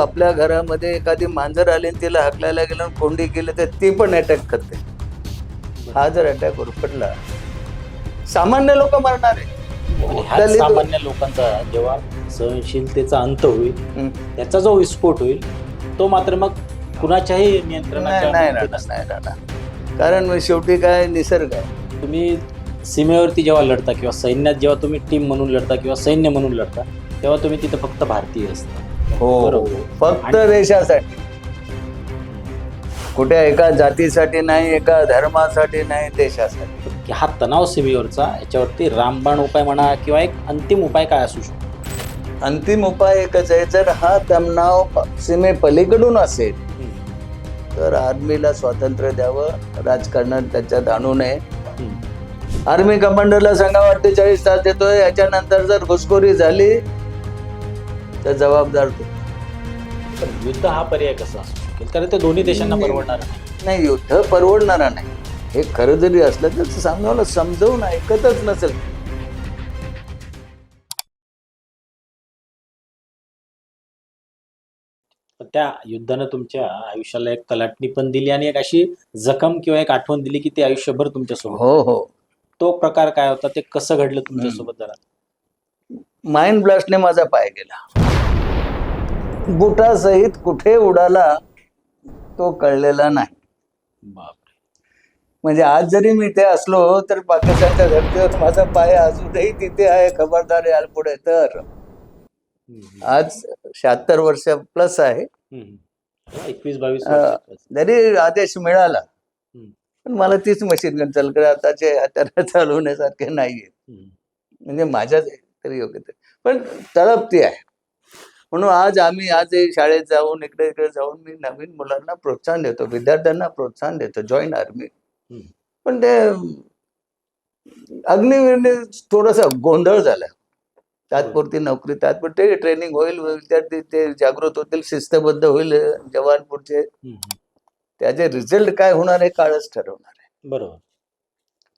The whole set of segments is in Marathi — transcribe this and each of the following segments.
आपल्या घरामध्ये एखादी मांजर आली आणि तिला हाकलायला गेलं आणि कोंडी केली तर ती पण अटॅक करते. हा जर अटॅक पडला सामान्य लोक मरणार आहे. दलित- सामान्य लोकांचा जेव्हा सहनशीलतेचा अंत होईल हम्म. त्याचा जो विस्फोट होईल तो मात्र मग कुणाच्याही नाही नियंत्रणाच्या नाही मध्ये राहणार नसतो. नाही राहणार कारण शेवटी काय निसर्ग आहे. तुम्ही सीमेवरती जेव्हा लढता किंवा सैन्यात जेव्हा तुम्ही टीम म्हणून लढता किंवा सैन्य म्हणून लढता तेव्हा तुम्ही तिथं फक्त भारतीय असता. हो बरोबर. फक्त देशासाठी. कुठे एका जातीसाठी नाही एका धर्मासाठी नाही देशासाठी. की हा तणाव सीमेवरचा याच्यावरती रामबाण उपाय म्हणा किंवा एक अंतिम उपाय काय असू शकतो? अंतिम उपाय एकच आहे जर हा तणाव प- सीमे पलीकडून असेल तर आर्मीला स्वातंत्र्य द्यावं राजकारणात त्याच्यात आणू नये. आर्मी कमांडरला सांगा अठ्ठेचाळीस तास देतोय याच्यानंतर जर घुसखोरी झाली तर जबाबदार तो पण युद्ध हा पर्याय कसा असू शकेल कारण ते दोन्ही देशांना. परवडणार नाही. नाही युद्ध परवडणारा नाही. हे खरं जरी असलं तर सामन्याला समजवून ऐकतच नसेल. पण त्या युद्धानं तुमच्या आयुष्याला एक कलाटणी पण दिली आणि एक अशी जखम किंवा एक आठवण दिली की ते आयुष्यभर तुमच्यासोबत हो हो. तो प्रकार काय होता? ते कसं घडलं तुमच्यासोबत जरा? माइंड ब्लास्टने माझा पाय गेला. बुटासहित कुठे उडाला तो कळलेला नाही म्हणजे आज जरी मी इथे असलो तर पाकिस्तानच्या धर्तीवर माझा पाय अजूनही तिथे आहे खबरदार याल पुढे तर. आज शहात्तर वर्ष प्लस आहे. एकवीस बावीस. जरी आदेश मिळाला. पण मला तीच मशीन गन चालू कर आताचे हत्यार चालवण्यासारखे नाहीये. म्हणजे माझ्या तरी योग्य ते पण तळपती आहे म्हणून आज आम्ही आज शाळेत जाऊन इकडे इकडे जाऊन मी नवीन मुलांना प्रोत्साहन देतो विद्यार्थ्यांना प्रोत्साहन देतो जॉईन आर्मी. पण ते अग्निवीरने थोडासा गोंधळ झाला. तात्पुरती नोकरी तात्पुरती ट्रेनिंग होईल विद्यार्थी ते जागृत होतील शिस्तबद्ध होईल जवान पुढचे. त्याचे रिझल्ट काय होणार आहे काळच ठरवणार आहे. बरोबर.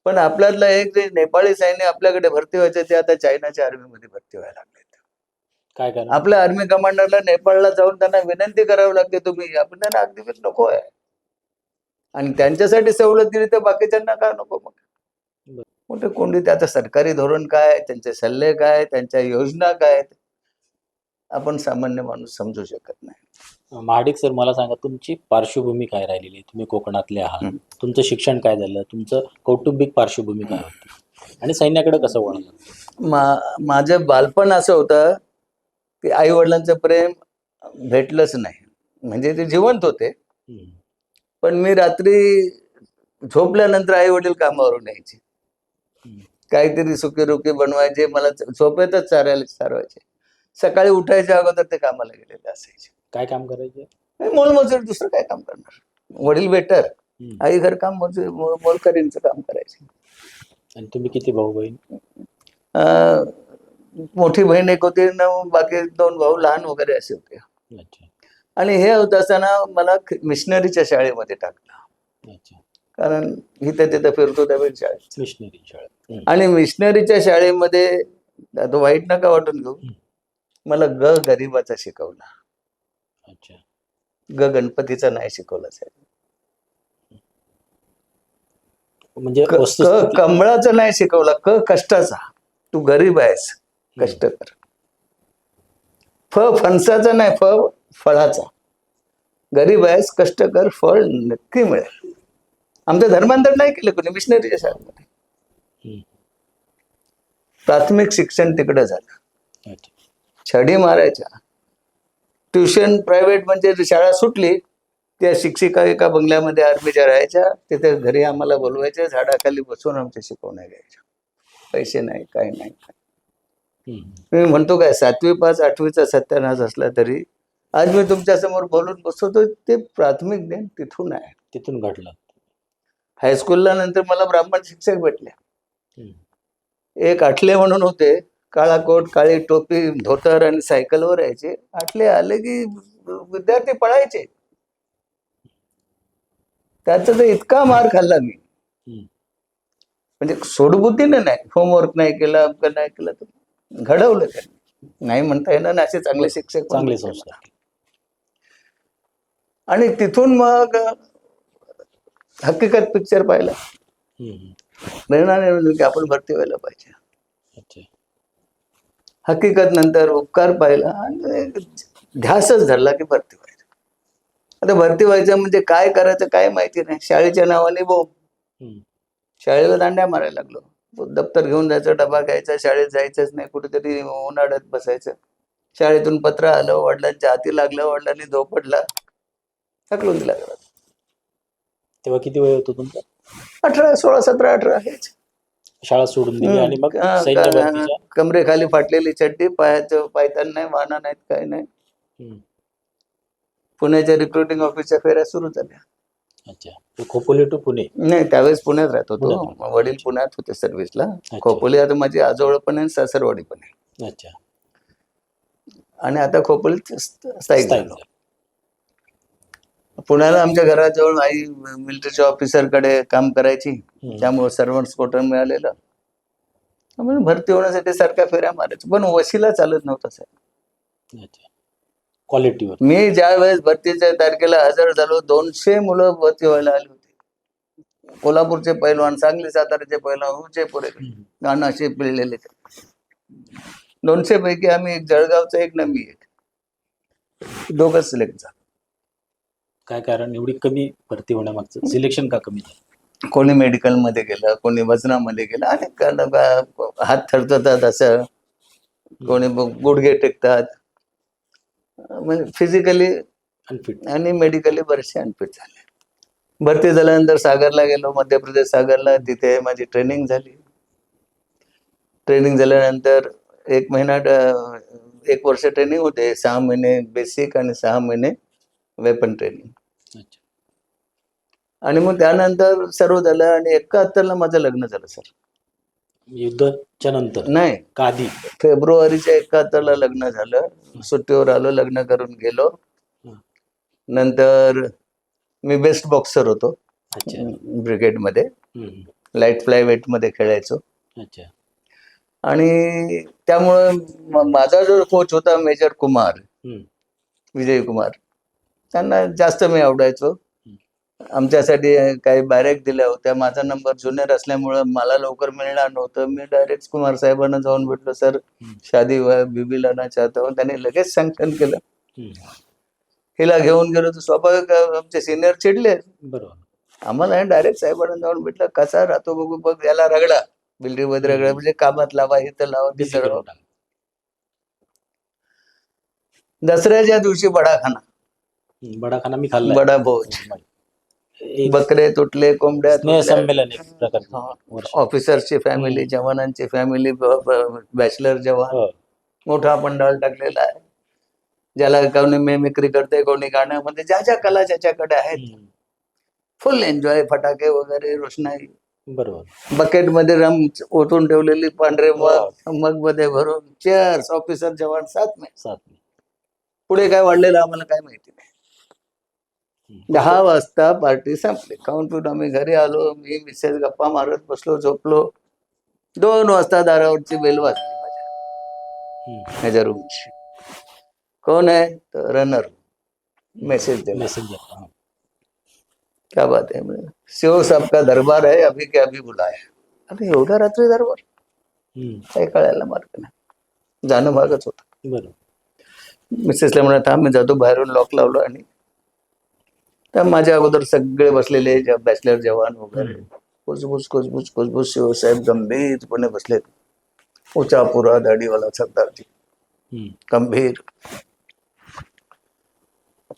पण आपल्यातलं एक जे नेपाळी सैन्य आपल्याकडे भरती व्हायचे ते आता चायनाच्या आर्मीमध्ये भरती व्हायला लागले काय करणार? आपल्या आर्मी कमांडरला नेपाळला जाऊन त्यांना विनंती करावी लागते तुम्ही. आपण त्यांना अग्निवीर नको आहे. आणि त्यांच्यासाठी सवलत दिली तर बाकीच्यांना का नको मग. मोठे कोंडी आता सरकारी धोरण काय त्यांचे सल्ले काय त्यांच्या योजना काय आपण सामान्य माणूस समजू शकत नाही. महाडिक सर मला सांगा तुमची पार्श्वभूमी काय राहिलेली आहे? तुम्ही कोकणातले आहात. तुमचं शिक्षण काय झालं? तुमचं कौटुंबिक पार्श्वभूमी काय होती? आणि सैन्याकडे कसं वळलं? मा माझं बालपण असं होतं की आई वडिलांचं प्रेम भेटलंच नाही. म्हणजे ते जिवंत होते. पण मी रात्री झोपल्यानंतर आई वडील कामावरून यायचे. काहीतरी सुकी रुकी बनवायचे. मला झोपेतच चारायला चारवायचे. सकाळी उठायच्या अगोदर ते कामाला गेलेले असायचे. काय काम करायचे? मोलमजूर दुसरं काय काम करणार? वडील बेटर. आई घर काम मजूर मोलकरींचं काम करायचे. आणि तुम्ही किती भाऊ बहीण मोठी बहीण एक होती न बाकी दोन भाऊ लहान वगैरे असे होते. आणि हे होत असताना मला मिशनरीच्या शाळेमध्ये टाकलं. अच्छा. कारण इथे तिथे फिरतो त्यावेळी शाळेत. मिशनरी. आणि मिशनरीच्या शाळेमध्ये आता वाईट नका वाटून घेऊ. मला ग गरीबाचा शिकवला. अच्छा. ग गणपतीचा नाही शिकवला साहेब. म्हणजे कमळाचा नाही शिकवला. क कष्टाचा. तू गरीब आहेस. कष्ट कर. फ फणसाचा नाही फ फळाचा. गरीब आहेस कष्ट कर फळ नक्की मिळेल. आमचं धर्मांतर नाही केलं कोणी मिशनरीच्या शाळेमध्ये. प्राथमिक शिक्षण तिकडे झालं. छडी मारायच्या. ट्युशन प्रायव्हेट म्हणजे शाळा सुटली त्या शिक्षिका एका बंगल्यामध्ये आर्मीच्या राहायच्या तिथे घरी आम्हाला बोलवायच्या झाडाखाली बसून आमच्या शिकवण्या घ्यायच्या. पैसे नाही काय नाही. मी म्हणतो काय सातवी पाच आठवीचा सत्यानाश असला तरी आज मी तुमच्यासमोर बोलून बसवतो ते प्राथमिक ज्ञान तिथून आहे. तिथून घडलं. हायस्कूलला नंतर मला ब्राह्मण शिक्षक भेटले. एक आठले म्हणून होते काळा कोट काळी टोपी धोतर आणि सायकलवर यायचे. आठले आले की विद्यार्थी पळायचे. त्याचा तर इतका मार खाल्ला मी. म्हणजे सोडबुद्धीने नाही होमवर्क नाही केलं नाही केलं तर घडवलं त्यांनी. नाही म्हणता येणार ना असे चांगले शिक्षक चांगले संस्कार. आणि तिथून मग हकीकत पिक्चर पाहिला. प्रेरणा निर्माण की आपण भरती व्हायला पाहिजे. हकीकत नंतर उपकार पाहिला आणि ध्यासच धरला की भरती व्हायचं. आता भरती व्हायचं म्हणजे काय करायचं काय माहिती नाही. शाळेच्या नावाने हम्म. शाळेला दांड्या मारायला लागलो. दप्तर घेऊन जायचं डबा घ्यायचा शाळेत जायचंच नाही कुठेतरी उन्हाळ्यात बसायचं. शाळेतून पत्र आलं वडिलांच्या हाती लागलं वडिलांनी धोपडला थकलून दिला घरात. तेव्हा किती वय होतं तुमचं? अठरा सोळा सतरा अठरा हेच. शाळा सोडून दिली आणि मग हा, सैन्य का- भरतीच्या? कमरेखाली फाटलेली चड्डी पायाचं पायतान नाही वाहना नाहीत काय नाही. हम्म. पुण्याच्या रिक्रुटिंग ऑफिसच्या फेऱ्या सुरू झाल्या. अच्छा. खोपोली टू पुणे? नाही त्यावेळेस पुण्यात राहत होतो. वडील पुण्यात होते सर्व्हिसला. खोपोली आता माझी आजोळ पण आहे सासरवाडी पण आहे. अच्छा. आणि आता खोपोलीत स्थायिक झालो. पुण्याला आमच्या घराजवळ आई मिलिटरीच्या ऑफिसरकडे काम करायची. त्यामुळे सर्वंट्स क्वार्टर मिळालेलं. भरती होण्यासाठी सारख्या फेऱ्या मारायच्या पण वशिला चालत नव्हता साहेब. अच्छा. क्वालिटीवर मी ज्या वेळेस भरतीच्या तारखेला हजर झालो दोनशे मुलं भरती व्हायला आली होती. कोल्हापूरचे पैलवान सांगली साताऱ्याचे पैलवान उचे पुरे गाणं असे पिळलेले. दोनशे पैकी आम्ही एक जळगावचा एक ना मी एक. दोघच सिलेक्ट झालो. काय कारण? एवढी कमी भरती होण्यामागचं? सिलेक्शन का कमी झालं? कोणी मेडिकलमध्ये गेलं कोणी वजनामध्ये गेलं अनेक हात थरथरतात असं. कोणी गुडघे टेकतात. म्हणजे फिजिकली अनफिट आणि मेडिकली बरेचसे अनफिट झाले. भरती झाल्यानंतर सागरला गेलो मध्य प्रदेश सागरला. तिथे माझी ट्रेनिंग झाली. ट्रेनिंग झाल्यानंतर एक महिना एक वर्ष ट्रेनिंग होते. सहा महिने बेसिक आणि सहा महिने वेपन ट्रेनिंग अच्छा. आणि मग त्यानंतर सर्व झालं आणि एकाहत्तरला माझं लग्न झालं सर. युद्धाच्या नंतर? नाही. का आधी? फेब्रुवारीच्या एकाहत्तरला लग्न झालं. सुट्टीवर आलो लग्न करून गेलो. नंतर मी बेस्ट बॉक्सर होतो. ब्रिगेडमध्ये. लाइट फ्लाय वेटमध्ये खेळायचो. अच्छा. आणि त्यामुळं माझा जो कोच होता मेजर कुमार. विजय कुमार त्यांना जास्त मी आवडायचो. आमच्यासाठी काही बॅरेक दिल्या होत्या. माझा नंबर ज्युनियर असल्यामुळं मला लवकर मिळणार नव्हतं. मी डायरेक्ट कुमार साहेबांना जाऊन भेटलो. सर. शादी बीबी लाना चाहता हूं. त्यांनी लगेच सँक्शन केलं. हिला घेऊन गेलो तर स्वाभाविक आमचे सिनियर चिडले. बरोबर. आम्हाला डायरेक्ट साहेबांना जाऊन भेटलं. कसा राहतो बघू बघ याला रगडा. बिल्डिंगमध्ये रगडा म्हणजे कामात लावा इथं लावा तिथं. दसऱ्याच्या दिवशी बडाखाना. बडाखाना मी खाल्ला बडा भोज एक बकरे तुटले कोंबड्या तुटल्या. संमेलन एक प्रकारचं. वर्ष ऑफिसरची फॅमिली जवानांची फॅमिली बॅचलर जवान हो. मोठा पंडाल टाकलेला आहे ज्याला कोणी मेमिक्री करते कोणी गाण्यामध्ये ज्या ज्या कला ज्याच्याकडे आहेत हम्म. फुल एन्जॉय फटाके वगैरे रोषणाई बरोबर बकेटमध्ये रम ओतून ठेवलेली पांढरे हो. मग मग मध्ये भरून चेअर्स ऑफिसर जवान सात मे सात पुढे काय वाढलेलं आम्हाला काय माहिती नाही. दहा वाजता पार्टी संपली. खाऊन पिऊन आम्ही घरी आलो मी मिसेस गप्पा मारत बसलो झोपलो. दोन वाजता दारावरची बेल वाजली माझ्या. माझ्या रूमची कोण आहे? तर रनर मेसेज दिला. क्या बात है म्हणे, शिव साहब का दरबार है अभी के अभी बुलाया अरे एवढ्या रात्री दरबार. काही कळायला मार्ग नाही. जाणं भागच होतं. बरोबर. मिसेसला म्हणत हा मी जातो बाहेरून लॉक लावलो आणि त्या माझ्या अगोदर सगळे बसलेले बॅचलर जवान वगैरे. कुसबुस कुसबुस कुसबुस शिवसाहेब गंभीरपणे बसलेत. उचा पुरा दाढीवाला सरदारजी. गंभीर.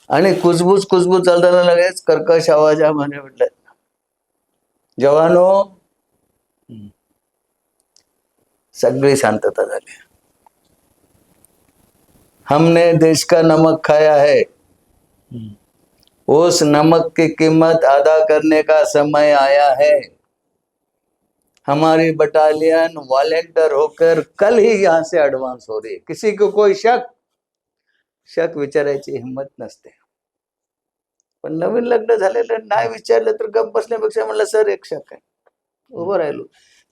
आणि कुसबुस कुसबुस चालताना लगेच कर्कश आवाजामध्ये म्हटलं जवानो. सगळी शांतता झाली. हमने देश का नमक खाया है. उस नमक की कीमत अदा करने का समय आया है। हमारी बटालियन वॉलेंटियर होकर कल ही यहाँ से एडवांस हो रही है। किसी को कोई शक? शक विचारायची हिंमत नसते पण नवीन लग्न झालेलं नाही विचारलं तर गप बसण्यापेक्षा म्हणलं, सर, एक शक आहे. उभं राहिलो.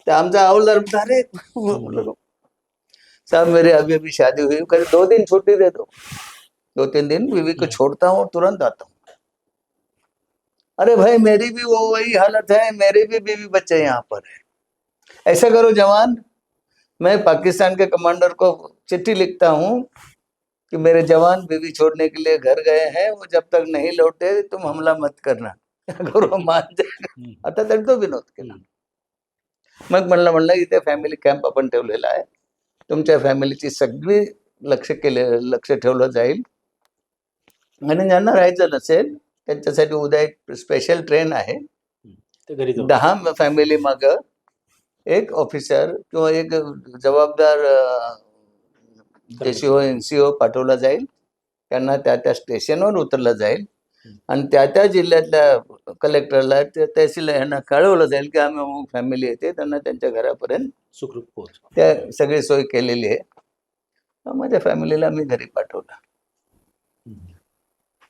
ते आमचा हवलदार अरे साहब, मेरे अभी अभी शादी हुई कल दो दिन छुट्टी दे दो. दो तीन दिन बीवी को छोड़ता हूँ तुरंत आता हूँ। अरे भाई मेरी भी वो वही हालत है मेरे भी बीवी बच्चे यहाँ पर है। ऐसा करो जवान मैं पाकिस्तान के कमांडर को चिट्ठी लिखता हूँ कि मेरे जवान बीवी छोड़ने के लिए घर गए हैं वो जब तक नहीं लौटे तुम हमला मत करना। अगर वो मान जाए हम्म. आता तर तो विनोद केला मग म्हणलं म्हणलं इथे फॅमिली कॅम्प आपण ठेवलेला आहे तुमच्या फॅमिलीची सगळी लक्ष केले लक्ष ठेवलं जाईल आणि ज्यांना राहायचं नसेल त्यांच्यासाठी उद्या एक स्पेशल ट्रेन आहे. घरी दहा फॅमिली माग एक ऑफिसर किंवा एक जबाबदार सीओ एनसीओ पाठवला जाईल. त्यांना त्या त्या स्टेशनवर उतरलं जाईल. आणि त्या त्या जिल्ह्यातल्या कलेक्टरला तहसील यांना कळवलं जाईल की आम्ही अमुक फॅमिली येते. त्यांना त्यांच्या घरापर्यंत सुखरूप पोहोच. त्या सगळी सोय केलेली आहे. माझ्या फॅमिलीला मी घरी पाठवलं.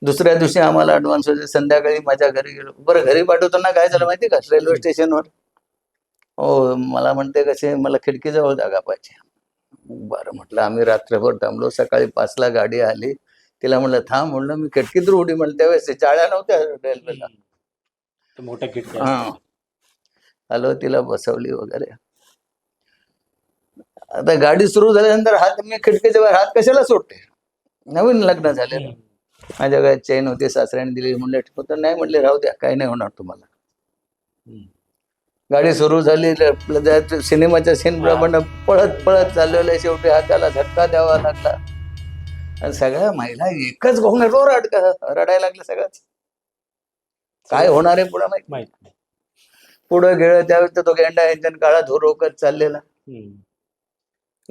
दुसऱ्या दिवशी आम्हाला ऍडव्हान्स होते संध्याकाळी माझ्या घरी गेलो. बरं घरी पाठवताना काय झालं माहिती का? रेल्वे स्टेशनवर. हो मला म्हणते कसे मला खिडकीजवळ जागा पाहिजे. बरं म्हटलं आम्ही रात्रभर थांबलो. सकाळी पाचला गाडी आली. तिला म्हणलं थांब म्हणलं मी खिडकीतून उडी म्हणलं त्यावेळेस ते चाळ्या नव्हत्या रेल्वेला. मोठ्या हा. आलो तिला बसवली वगैरे. आता गाडी सुरू झाल्यानंतर हात मी खिडकीच्या हात कशाला सोडते? नवीन लग्न झाले हम्म. माझ्या गळ्यात चेन होती सासऱ्याने दिली म्हणले होतं नाही म्हणले राहू द्या काही नाही होणार तुम्हाला. गाडी सुरू झाली सिनेमाच्या सीन प्रमाणे पळत पळत चाललेलं शेवटी हाताला झटका द्यावा लागला. आणि सगळ्या महिला एकच घोंगण रो रडका रडायला लागल्या सगळ्याच. काय होणार आहे पुढे माहिती माहीत नाही. पुढे गेलं त्यावेळेस तर तो गेंडा इंजन काळा धुरोकत चाललेला.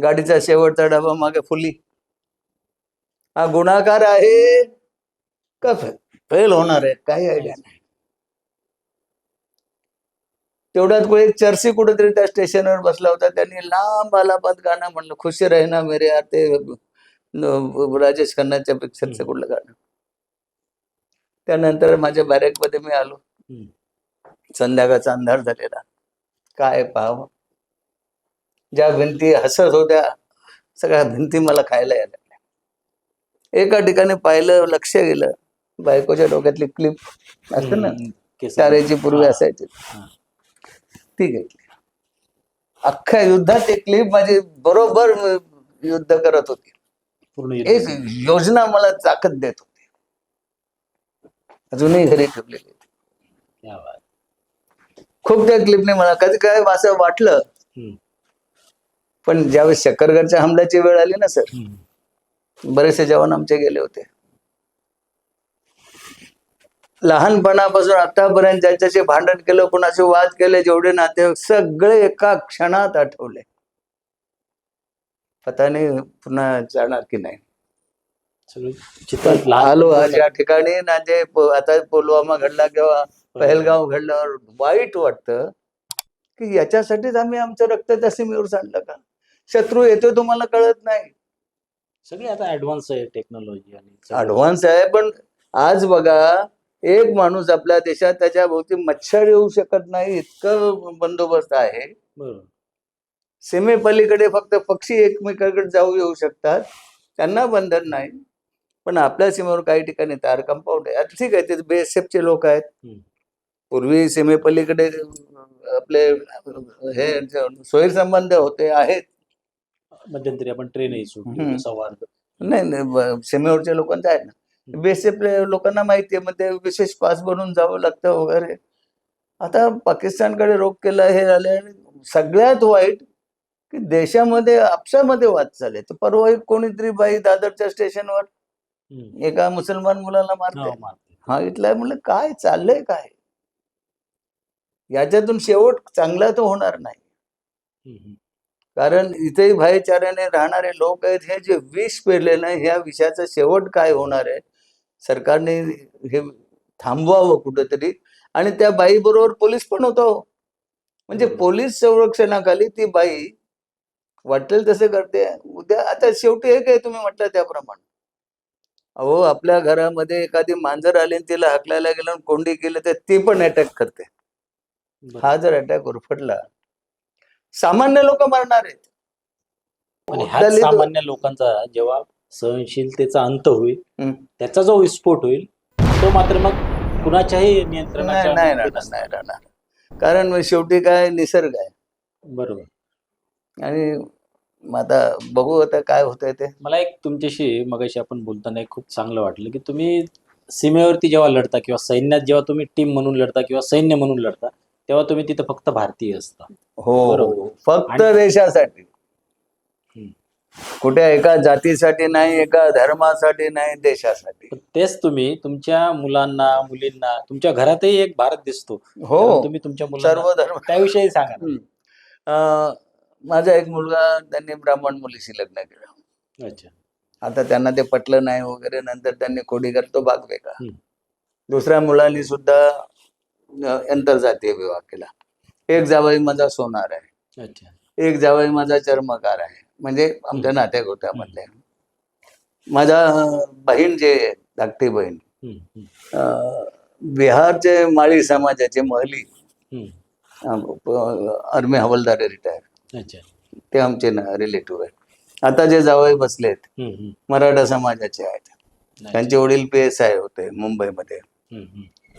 गाडीचा शेवटचा डबा मागे फुली. हा गुणाकार आहे. का फेल होणार आहे काही आयडिया नाही. तेवढ्यात कोणी एक चर्सी कुठेतरी त्या स्टेशनवर बसला होता त्यांनी लांब आलापात गाणं म्हणलं खुशी राही ना मेरे यार ते राजेश खन्नाच्या पिक्चरचं कुठलं गाणं? त्यानंतर माझ्या बॅरेकमध्ये मी आलो. संध्याकाळचा अंधार झालेला. काय पाहावं ज्या भिंती हसत होत्या सगळ्या भिंती मला खायला यायला एका ठिकाणी पाहिलं लक्ष गेलं. बायकोच्या डोक्यातली क्लिप असते ना चारेची पूर्वी. असायची. ती घेतली अख्ख्या युद्धात एक क्लिप माझी बरोबर युद्ध करत होती एक योजना मला ताकद देत होती अजूनही घरी ठेवलेली. खूप त्या क्लिपने मला कधी काय असं वाटलं. पण ज्यावेळेस शक्करगडच्या हमल्याची वेळ आली ना सर. बरेचसे जवान आमचे गेले होते लहानपणापासून आतापर्यंत ज्यांच्याशी भांडण केलं कोणाशी वाद केले जेवढे नाते सगळे एका क्षणात आठवले. पता नाही पुन्हा जाणार की नाही. आलो आज या ठिकाणी ना जे आता पुलवामा घडला किंवा पहलगाव घडल्यावर वाईट वाटतं की याच्यासाठीच आम्ही आमचं रक्त त्या सीमेवर सांडलं का? शत्रू येतो तुम्हाला कळत नाही. सगळे आता ऍडव्हान्स आहे टेक्नॉलॉजी आणि. ऍडव्हान्स आहे पण आज बघा एक माणूस आपल्या देशात त्याच्या भोवती मच्छर येऊ शकत नाही इतकं बंदोबस्त आहे. सीमेपलीकडे फक्त पक्षी एकमेकांकडे जाऊ येऊ शकतात त्यांना बंधन नाही. पण आपल्या सीमेवर काही ठिकाणी तार कंपाऊंड आहे. आता ठीक आहे ते बीएसएफचे लोक आहेत. पूर्वी सीमेपलीकडे आपले हे सोयीर संबंध होते आहेत. मध्यंतरी आपण संवाद नाही सीमेवरच्या लोकांचं आहे ना. बीएसएफ लोकांना माहिती आहे मग ते विशेष पास बनवून जावं लागतं वगैरे. आता पाकिस्तानकडे रोख केला हे झाले आणि सगळ्यात वाईट की देशामध्ये आपसामध्ये वाद चालले तर परवा एक कोणीतरी बाई दादरच्या स्टेशनवर. एका मुसलमान मुलाला हो, मारते. मारते. हा इथला म्हणलं काय चाललंय काय? याच्यातून शेवट चांगला तर होणार नाही. कारण इथेही भाईचाऱ्याने राहणारे लोक आहेत हे जे विष पेरलेलं आहे ह्या विषयाचा शेवट काय होणार आहे? सरकारने हे थांबवावं कुठंतरी. आणि त्या बाई बरोबर पोलीस पण होतो म्हणजे बरोबर. पोलीस संरक्षणाखाली ती बाई वाटेल तसं करते. उद्या आता शेवटी एक आहे तुम्ही म्हटलं त्याप्रमाणे. अहो आपल्या घरामध्ये एखादी मांजर आली आणि तिला हाकलायला गेलं आणि कोंडी केली तर ती पण अटॅक करते. हा जर अटॅक उरफडला सामान्य लोक मरणार आहेत. सामान्य लोकांचा जेव्हा सहनशीलतेचा अंत होईल. हम्म. त्याचा जो विस्फोट होईल तो मात्र मग कुणाच्याही नाही नियंत्रणाच्या नाही राहणार नाही राहणार कारण शेवटी काय निसर्ग आहे. बरोबर. आणि मग आता बघू आता काय होतंय ते. मला एक तुमच्याशी मगाशी आपण बोलताना एक खूप चांगलं वाटलं की तुम्ही सीमेवरती जेव्हा लढता किंवा सैन्यात जेव्हा तुम्ही टीम म्हणून लढता किंवा सैन्य म्हणून लढता तेव्हा तुम्ही तिथं फक्त भारतीय असता. हो बरोबर. फक्त आणि- देशासाठी. कुठे एका जातीसाठी नाही एका धर्मासाठी नाही देशासाठी. पण तेच तुम्ही तुमच्या मुलांना मुलींना तुमच्या घरातही एक भारत दिसतो. हो. कारण तुम्ही तुमच्या मुलांना सर्व धर्म. त्याविषयी सांगा ना. हम्म. अं, माझा एक मुलगा त्यांनी ब्राह्मण मुलीशी लग्न केलं. अच्छा. आता त्यांना ते पटलं नाही वगैरे नंतर त्यांनी कोडीगर तो भाग वेगळा. हम्म. दुसऱ्या मुलांनी सुद्धा अं, आंतरजातीय विवाह केला. एक जावई माझा सोनार आहे. अच्छा. एक जावई माझा चर्मकार आहे. म्हणजे आमच्या नात्या गोत्यामधले माझा अं, बहीण जे धाकटी बहीण बिहारचे माळी समाजाचे महली. आर्मी हवालदार रिटायर. ते आमचे रिलेटिव्ह आहेत. आता जे जावई बसलेत. मराठा समाजाचे आहेत. त्यांचे वडील पी एस आय होते मुंबईमध्ये.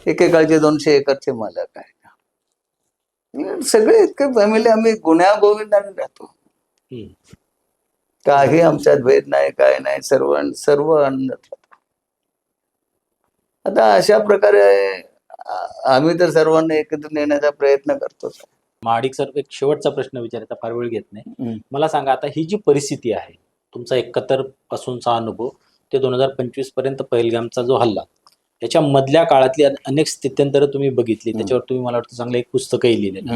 एकेकाळचे दोनशे एकरचे मालक आहेत. सगळे इतके फॅमिली आम्ही गुन्ह्या गोविंदाने राहतो. काही आमच्यात भेद नाही काय नाही सर्व सर्व आता अशा प्रकारे आम्ही तर सर्वांना एकत्र नेण्याचा प्रयत्न करतोच महाडिक सर एक शेवटचा प्रश्न विचारायचा फार वेळ घेत नाही. मला सांगा आता ही जी परिस्थिती आहे तुमचा एकाहत्तर पासूनचा अनुभव ते दोन हजार पंचवीसपर्यंत पहिलगामचा जो हल्ला याच्या मधल्या काळातली अन- अनेक स्थित्यंतर तुम्ही बघितली. त्याच्यावर तुम्ही मला वाटतं चांगलं एक पुस्तकही लिहिलेलं.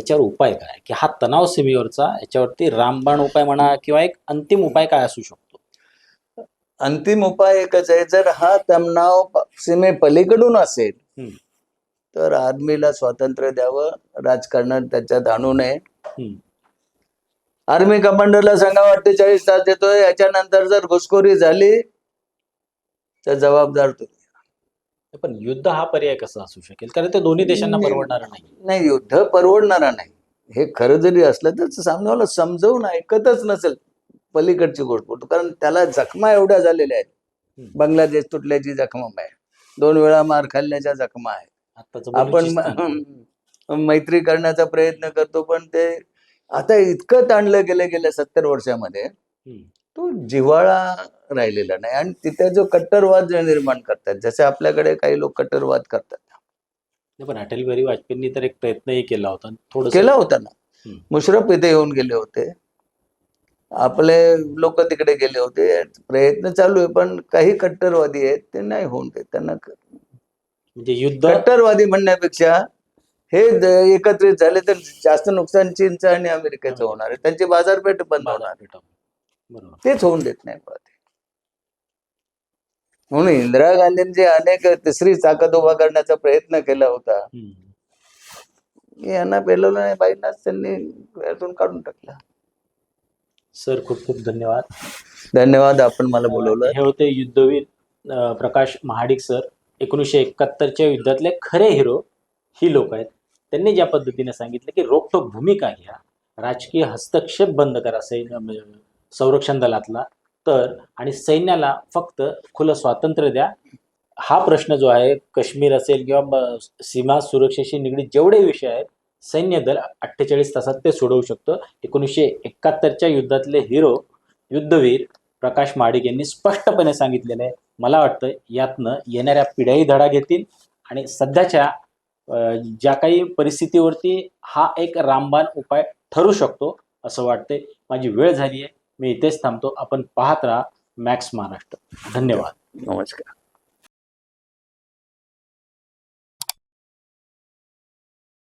याच्यावर उपाय काय की हा तणाव सीमेवरचा याच्यावरती रामबाण उपाय म्हणा किंवा एक अंतिम उपाय काय असू शकतो अंतिम उपाय एकच आहे जर हा तणाव सीमे पलीकडून असेल. तर आर्मीला स्वातंत्र्य द्यावं राजकारणात त्याच्यात आणू नये. आर्मी कमांडरला सांगा अठ्ठेचाळीस तास देतोय याच्यानंतर जर घुसखोरी झाली तर जबाबदार तुम्ही पण युद्ध हा पर्याय कसा असू शकेल? कारण ते दोन्ही देशांना. परवडणार नाही. नाही युद्ध परवडणारा नाही. हे खरं जरी असलं तर सामन्याला समजवून ऐकतच नसेल पलीकडची गोष्ट. कारण त्याला जखमा एवढ्या झालेल्या आहेत. बांगलादेश तुटल्याची जखमा आहे. दोन वेळा मार खाल्ल्याच्या जखमा आहेत आपण मैत्री करण्याचा प्रयत्न करतो पण ते आता इतकं ताणलं गेलं गेल्या सत्तर वर्षामध्ये. तो जिव्हाळा राहिलेला नाही. आणि तिथे जो कट्टरवाद जे निर्माण करतात जसे आपल्याकडे काही लोक कट्टरवाद करतात. पण अटल बिहारी वाजपेयींनी तर एक प्रयत्नही केला होता थोडं केला होता ना. मुशरफ इथे येऊन गेले होते. आपले लोक तिकडे गेले होते. प्रयत्न चालू आहे पण काही कट्टरवादी आहेत ते नाही होऊन देत. त्यांना म्हणजे युद्ध कट्टरवादी म्हणण्यापेक्षा हे एकत्रित झाले तर जास्त नुकसान चीनचं आणि अमेरिकेचं होणार आहे. त्यांची बाजारपेठ बंद होणार बाजारपेठा. तेच होऊन देत नाही म्हणून इंदिरा गांधींनी जे अनेक तिसरी ताकद उभा करण्याचा प्रयत्न केला होता. यांना पेलवलं नाही बाईंनाच त्यांनी यातून काढून टाकला. सर खूप खूप धन्यवाद. धन्यवाद आपण मला बोलवलं. हे होते युद्धवीर प्रकाश महाडिक सर. एकोणीसशे एकाहत्तरच्या युद्धातले खरे हिरो ही लोक आहेत. त्यांनी ज्या पद्धतीने सांगितलं की रोखठोक भूमिका घ्या. राजकीय हस्तक्षेप बंद करा सैन्य म्हणजे संरक्षण दलातला. तर आणि सैन्याला फक्त खुलं स्वातंत्र्य द्या. हा प्रश्न जो आहे काश्मीर असेल किंवा सीमा सुरक्षेशी निगडीत जेवढे विषय आहेत सैन्य दल अठ्ठेचाळीस तासात ते सोडवू शकतं. एकोणीसशे एकाहत्तरच्या युद्धातले हिरो युद्धवीर प्रकाश महाडिक यांनी स्पष्टपणे सांगितलेलं आहे. मला वाटतं यातनं येणाऱ्या पिढ्याही धडा घेतील. आणि सध्याच्या ज्या काही परिस्थितीवरती हा एक रामबाण उपाय ठरू शकतो असं वाटतंय. माझी वेळ झाली आहे. मी इथेच थांबतो. आपण पाहत राहा मॅक्स महाराष्ट्र. धन्यवाद. नमस्कार.